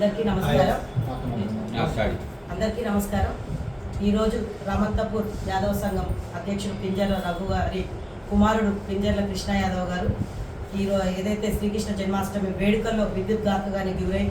అందరికీ నమస్కారం. అందరికీ నమస్కారం. ఈరోజు రామంతపూర్ యాదవ సంఘం అధ్యక్షుడు పింజర్ల రఘు గారి కుమారుడు పింజర్ల కృష్ణ యాదవ్ గారు. ఈరోజు ఏదైతే శ్రీకృష్ణ జన్మాష్టమి వేడుకల్లో విద్యుత్ ఘాతుగానికి గురై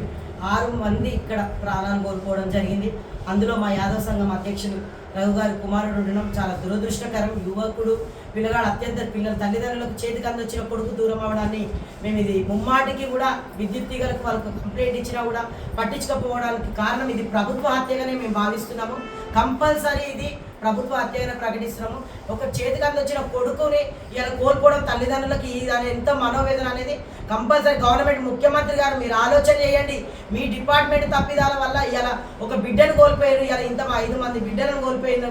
ఆరు మంది ఇక్కడ ప్రాణాలు కోల్పోవడం జరిగింది. అందులో మా యాదవ సంఘం అధ్యక్షుడు రఘు గారి కుమారుడు ఉండడం చాలా దురదృష్టకరం. యువకుడు పిల్లగాడు అత్యంత పిల్లల తల్లిదండ్రులకు చేతికి అందొచ్చిన కొడుకు దూరం అవడాన్ని మేము ఇది ముమ్మాటికి కూడా విద్యుత్ తీగలకు వాళ్ళకు కంప్లైంట్ ఇచ్చినా కూడా పట్టించుకోకపోవడానికి కారణం ఇది ప్రభుత్వ హత్యగానే మేము భావిస్తున్నాము. కంపల్సరీ ఇది ప్రభుత్వ అధ్యయనం ప్రకటిస్తున్నాము. ఒక చేతికి అందొచ్చిన కొడుకుని ఇలా కోల్పోవడం తల్లిదండ్రులకి ఇది ఎంత మనోవేదన అనేది? కంపల్సరీ గవర్నమెంట్ ముఖ్యమంత్రి గారు మీరు ఆలోచన చేయండి. మీ డిపార్ట్మెంట్ తప్పిదాల వల్ల ఇలా ఒక బిడ్డను కోల్పోయారు ఇలా ఇంత ఐదు మంది బిడ్డలను కోల్పోయిన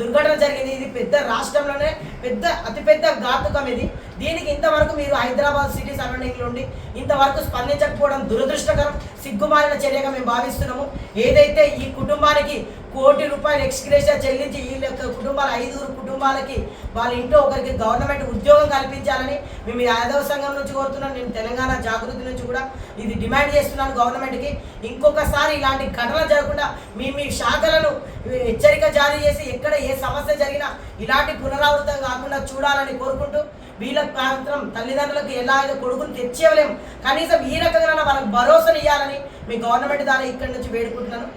దుర్ఘటన జరిగింది. ఇది పెద్ద రాష్ట్రంలోనే పెద్ద అతిపెద్ద ఘాతుకం ఇది. దీనికి ఇంతవరకు మీరు హైదరాబాద్ సిటీ సరౌండింగ్లో ఉండి ఇంతవరకు స్పందించకపోవడం దురదృష్టకరం. సిగ్గుమాలిన చర్యగా మేము భావిస్తున్నాము. ఏదైతే ఈ కుటుంబానికి కోటి రూపాయలు ఎక్స్గ్రేషియా చెల్లించి వీళ్ళ యొక్క కుటుంబాల ఐదుగురు కుటుంబాలకి వాళ్ళ ఇంట్లో ఒకరికి గవర్నమెంట్ ఉద్యోగం కల్పించాలని మేము ఈ యాదవ సంఘం నుంచి కోరుతున్నాం. నేను తెలంగాణ జాగృతి నుంచి కూడా ఇది డిమాండ్ చేస్తున్నాను గవర్నమెంట్కి. ఇంకొకసారి ఇలాంటి ఘటనలు జరగకుండా మీ మీ శాఖలను హెచ్చరిక జారీ చేసి ఎక్కడ ఏ సమస్య జరిగినా ఇలాంటి పునరావృతం కాకుండా చూడాలని కోరుకుంటూ వీళ్ళకు మాత్రం తల్లిదండ్రులకు ఎలా అయితే కొడుకుని తెచ్చేయలేము కనీసం ఈ రకంగా వాళ్ళకి భరోసాని ఇవ్వాలని మీ గవర్నమెంట్ ద్వారా ఇక్కడి నుంచి వేడుకుంటున్నాను.